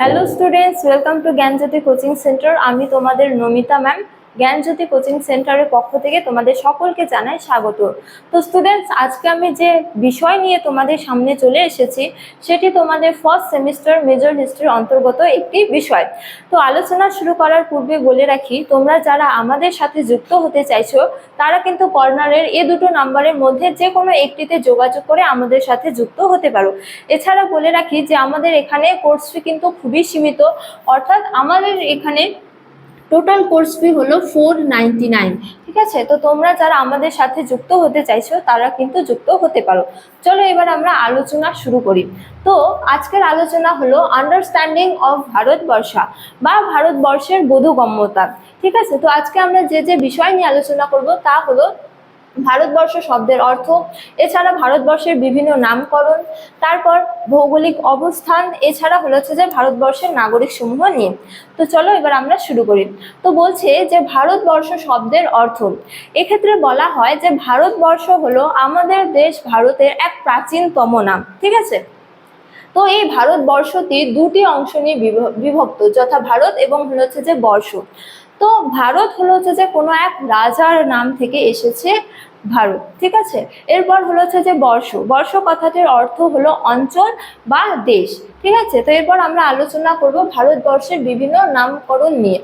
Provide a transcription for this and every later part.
Hello students welcome to Gyanjyoti coaching centre আমি তোমাদের Namita ma'am জ্ঞানজ্যোতি coaching সেন্টারের পক্ষ থেকে তোমাদের সকলকে জানাই স্বাগত। তো স্টুডেন্টস আজকে আমি যে বিষয় নিয়ে তোমাদের সামনে চলে এসেছি, সেটি তোমাদের ফার্স্ট সেমিস্টার মেজর হিস্ট্রির অন্তর্গত একটি বিষয়। তো আলোচনা শুরু করার পূর্বে বলে রাখি, তোমরা যারা আমাদের সাথে যুক্ত হতে চাইছো, তারা কিন্তু কর্নারের এ দুটো নাম্বারের মধ্যে যে কোনো একটিতে যোগাযোগ করে আমাদের সাথে যুক্ত হতে পারো। এছাড়া বলে রাখি যে আমাদের এখানে কোর্স ফি কিন্তু খুবই সীমিত, অর্থাৎ আমাদের এখানে টোটাল কোর্স ফি হলো ফোর নাইন ঠিক আছে? তো তোমরা যারা আমাদের সাথে যুক্ত হতে চাইছো, তারা কিন্তু যুক্ত হতে পারো। চলো এবার আমরা আলোচনা শুরু করি। তো আজকের আলোচনা হলো আন্ডারস্ট্যান্ডিং অফ ভারতবর্ষা বা ভারতবর্ষের বোধগম্যতা। ঠিক আছে? তো আজকে আমরা যে যে বিষয় নিয়ে আলোচনা করব, তা হলো ভারতবর্ষ শব্দের অর্থ, এছাড়া ভারতবর্ষের বিভিন্ন নামকরণ, তারপর ভৌগোলিক অবস্থান, এছাড়া হচ্ছে যে ভারতবর্ষের নাগরিক সমূহ নিয়ে। তো চলো এবার আমরা শুরু করি। তো বলছে যে ভারতবর্ষ শব্দের অর্থ। এক্ষেত্রে বলা হয় যে ভারতবর্ষ হলো আমাদের দেশ ভারতের এক প্রাচীনতম নাম, ঠিক আছে? তো এই ভারতবর্ষটি দুটি অংশ নিয়ে বিভ- বিভক্ত, যথা ভারত এবং হচ্ছে যে বর্ষ। তো ভারত হলো হচ্ছে যে কোনো এক রাজার নাম থেকে এসেছে ভারত, ঠিক আছে? এরপর হলো হচ্ছে যে বর্ষ বর্ষ কথাটির অর্থ হলো অঞ্চল বা দেশ, ঠিক আছে? তো এরপর আমরা আলোচনা করব ভারতবর্ষের বিভিন্ন নামকরণ নিয়ে।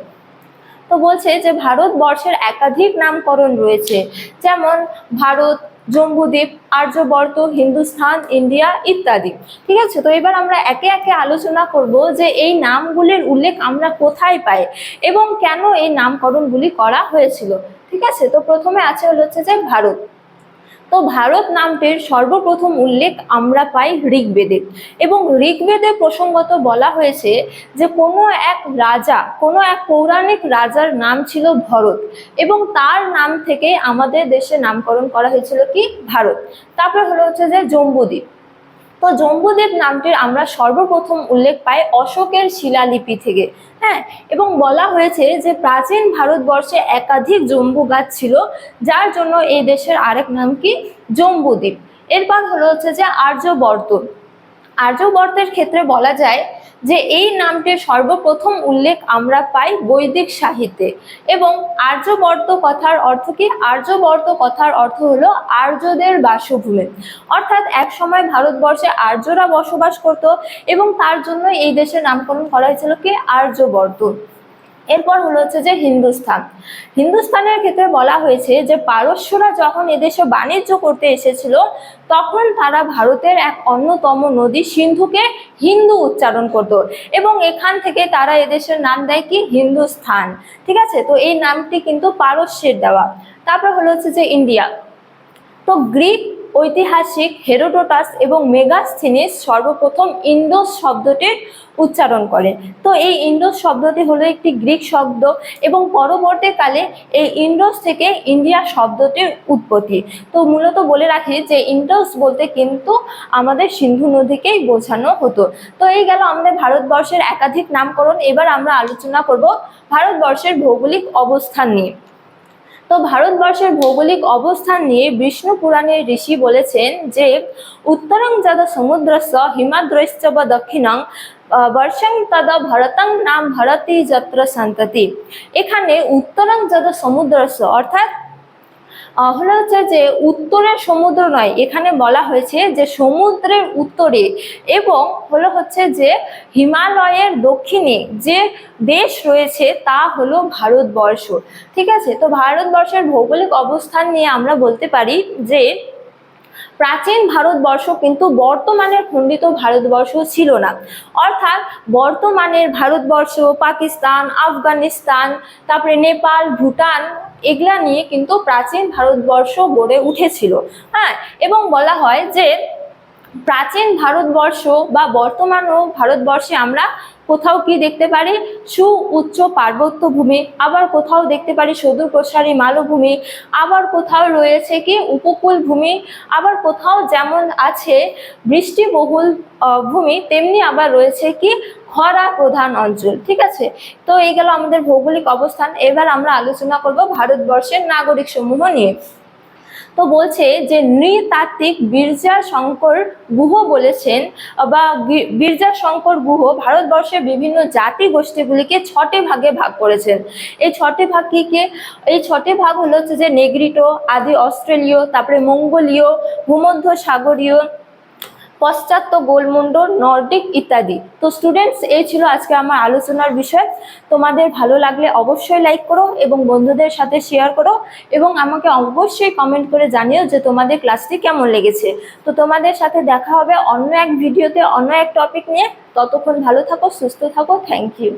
তো বলছে যে ভারতবর্ষের একাধিক নামকরণ রয়েছে, যেমন ভারত জম্বুদ্বীপ আর্যবর্ত হিন্দুস্থান, ইন্ডিয়া ইত্যাদি। ঠিক আছে? তো এবার আমরা একে একে আলোচনা করব যে এই নামগুলির উল্লেখ আমরা কোথায় পাই এবং কেন এই নামকরণগুলি করা হয়েছিল। ঠিক আছে? তো প্রথমে আছে হচ্ছে যে ভারত। তো ভারত নামটির সর্বপ্রথম উল্লেখ আমরা পাই ঋগ্বেদে। এবং ঋগ্বেদে প্রসঙ্গত বলা হয়েছে যে কোনো এক রাজা, কোনো এক পৌরাণিক রাজার নাম ছিল ভরত এবং তার নাম থেকে আমাদের দেশে নামকরণ করা হয়েছিল কি? ভারত। তারপরে হলো হচ্ছে যে জম্বুদ্বীপ। তো জম্বুদেব নামটির আমরা সর্বপ্রথম উল্লেখ পাই অশোকের শিলালিপি থেকে। হ্যাঁ এবং বলা হয়েছে যে প্রাচীন ভারতবর্ষে একাধিক জম্বু গাছ ছিল, যার জন্য এই দেশের আরেক নাম কি? জম্বুদ্বীপ। এরপর হলো হচ্ছে যে আর্যবর্ত আর্যবর্তের ক্ষেত্রে বলা যায় যে এই নামটির সর্বপ্রথম উল্লেখ আমরা পাই বৈদিক সাহিত্যে। এবং আর্যবর্ত কথার অর্থ কি? আর্যবর্ত কথার অর্থ হলো আর্যদের বাসভূমি। অর্থাৎ এক সময় ভারতবর্ষে আর্যরা বসবাস করত এবং তার জন্য এই দেশের নামকরণ করা হয়েছিল কি? আর্যবর্ত এরপর হলো হচ্ছে যে হিন্দুস্থান। হিন্দুস্থানের ক্ষেত্রে বলা হয়েছে যে পারস্যরা যখন এদেশে বাণিজ্য করতে এসেছিল, তখন তারা ভারতের এক অন্যতম নদী সিন্ধুকে হিন্দু উচ্চারণ করত এবং এখান থেকে তারা এদেশের নাম দেয় কি? হিন্দুস্থান। ঠিক আছে? তো এই নামটি কিন্তু পারস্যের দেওয়া। তারপর হলো হচ্ছে যে ইন্ডিয়া। তো গ্রিক ঐতিহাসিক হেরোডোটাস এবং মেগাস্থিনিস সর্বপ্রথম ইন্ডোস শব্দটির উচ্চারণ করেন। তো এই ইন্ডোস শব্দটি হলো একটি গ্রিক শব্দ এবং পরবর্তীকালে এই ইন্ডোস থেকে ইন্ডিয়া শব্দটির উৎপত্তি। তো মূলত বলে রাখি যে ইন্ডোস বলতে কিন্তু আমাদের সিন্ধু নদীকেই বোঝানো হতো। তো এই গেল আমাদের ভারতবর্ষের একাধিক নামকরণ। এবার আমরা আলোচনা করব ভারতবর্ষের ভৌগোলিক অবস্থান নিয়ে। তো ভারতবর্ষের ভৌগোলিক অবস্থান নিয়ে বিষ্ণু পুরাণের ঋষি বলেছেন যে, উত্তরং যদা সমুদ্রস্য হিমাদ্রৈশ্চ বা দক্ষিণং বর্ষং তদা ভারতং নাম ভারতী যত্র সন্ততি। এখানে উত্তরং যদা সমুদ্রস্য, অর্থাৎ হলো হচ্ছে যে উত্তরের সমুদ্র নয়, এখানে বলা হয়েছে যে সমুদ্রের উত্তরে এবং হলো হচ্ছে যে হিমালয়ের দক্ষিণে যে দেশ রয়েছে তা হলো ভারতবর্ষ। ঠিক আছে? তো ভারতবর্ষের ভৌগোলিক অবস্থান নিয়ে আমরা বলতে পারি যে প্রাচীন ভারতবর্ষ কিন্তু বর্তমানের খণ্ডিত ভারতবর্ষ ছিল না। অর্থাৎ বর্তমানের ভারতবর্ষ, পাকিস্তান, আফগানিস্তান, তারপরে নেপাল, ভুটান, এগুলা নিয়ে কিন্তু প্রাচীন ভারতবর্ষ গড়ে উঠেছিল। হ্যাঁ এবং বলা হয় যে প্রাচীন ভারতবর্ষ বা বর্তমানও ভারতবর্ষে আমরা কোথাও কি দেখতে পারি? সু উচ্চ পার্বত্য ভূমি, আবার কোথাও দেখতে পারি সুদূর প্রসারী মালভূমি, আবার কোথাও রয়েছে কি উপকূল ভূমি, আবার কোথাও যেমন আছে বৃষ্টিবহুল ভূমি, তেমনি আবার রয়েছে কি খরা প্রধান অঞ্চল, ঠিক আছে? তো এই গেল আমাদের ভৌগোলিক অবস্থান। এবার আমরা আলোচনা করব ভারতবর্ষের নাগরিক সমূহ নিয়ে। তো বলছে যে নৃতাত্ত্বিক বীরজা শঙ্কর গুহ বলেছেন, বা বীরজা শঙ্কর গুহ ভারতবর্ষের বিভিন্ন জাতি গোষ্ঠীগুলিকে ছটে ভাগে ভাগ করেছেন। এই ছটে ভাগ কি এই ছটে ভাগ হলো হচ্ছে যে নেগ্রিটো আদি অস্ট্রেলীয়, তারপরে মঙ্গোলীয় ভূমধ্য সাগরীয় পশ্চাত্য গোলমুন্ড নর্ডিক ইত্যাদি। তো স্টুডেন্টস এই ছিল আজকে আমার আলোচনার বিষয়। তোমাদের ভালো লাগলে অবশ্যই লাইক করো এবং বন্ধুদের সাথে শেয়ার করো এবং আমাকে অবশ্যই কমেন্ট করে জানিও যে তোমাদের ক্লাসটি কেমন লেগেছে। তো তোমাদের সাথে দেখা হবে অন্য এক ভিডিওতে অন্য এক টপিক নিয়ে। ততক্ষণ ভালো থাকো, সুস্থ থাকো থ্যাংক ইউ